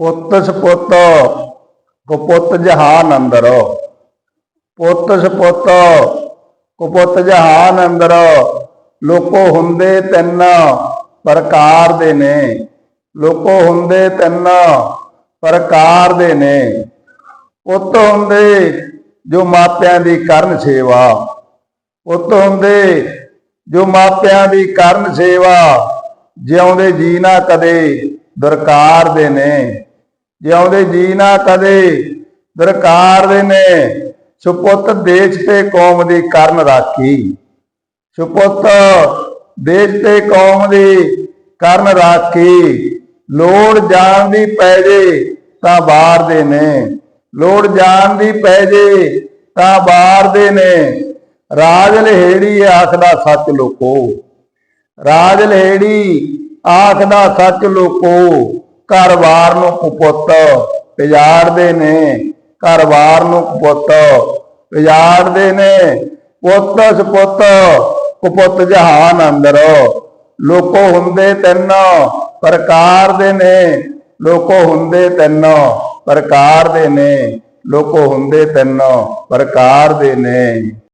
ਪੁੱਤ ਸਪੁੱਤ, ਕੁਪੁੱਤ ਜਹਾਨ ਅੰਦਰ। ਪੁੱਤ ਸਪੁੱਤ, ਕੁਪੁੱਤ ਜਹਾਨ ਅੰਦਰ। ਲੋਕੋ ਹੁੰਦੇ ਤਿੰਨ, ਪ੍ਰਕਾਰ ਦੇ ਨੇ। ਲੋਕੋ ਹੁੰਦੇ ਤਿੰਨ, ਪ੍ਰਕਾਰ ਦੇ ਨੇ। ਪੁੱਤ ਹੁੰਦੇ ਜੋ ਮਾਪਿਆਂ ਦੀ ਕਰਨ ਸੇਵਾ। ਪੁੱਤ ਹੁੰਦੇ ਜੋ ਮਾਪਿਆਂ ਦੀ ਕਰਨ ਸੇਵਾ। ਜਿਉਂਦੇ ਜੀ ਨਾ ਕਦੇ ਦਰਕਾਰ ਦੇ ਨੇ। ਜਿਉਂਦੇ ਜੀ ਨਾ ਕਦੇ, ਦਰਕਾਰ ਦੇ ਨੇ। ਸੁਪੁੱਤ ਦੇਸ਼ ਤੇ ਕੌਮ ਦੀ ਕਰਨ ਰਾਖੀ। ਸੁਪੁੱਤ ਦੇਸ਼ ਤੇ ਕੌਮ ਦੀ ਕਰਨ ਰਾਖੀ। ਲੋੜ ਜਾਣ ਦੀ ਪੈ ਜੇ ਤਾਂ ਬਾਹਰ ਦੇ ਨੇ। ਲੋੜ ਜਾਣ ਦੀ ਪੈ ਜੇ ਤਾਂ ਬਾਹਰ ਦੇ ਨੇ। ਰਾਜ ਲਹੇੜੀ ਆਖਦਾ ਸੱਚ ਲੋਕੋ। ਰਾਜ ਲਹੇੜੀ ਆਖਦਾ ਸੱਚ ਲੋਕੋ। ਘਰਵਾਰ ਨੂੰ ਕੁਪੁੱਤ ਪਿਜਾੜਦੇ ਨੇ ਘਰ-ਬਾਰ ਨੂੰ ਕੁਪੁੱਤ ਪਿਜਾੜਦੇ ਨੇ। ਪੁੱਤ ਸੁਪੁੱਤ ਕੁਪੁੱਤ ਜਹਾਨ ਅੰਦਰ। ਲੋਕੋ ਹੁੰਦੇ ਤਿੰਨ ਪ੍ਰਕਾਰ ਦੇ ਨੇ। ਲੋਕੋ ਹੁੰਦੇ ਤਿੰਨ ਪ੍ਰਕਾਰ ਦੇ ਨੇ। ਲੋਕੋ ਹੁੰਦੇ ਤਿੰਨ ਪ੍ਰਕਾਰ ਦੇ ਨੇ।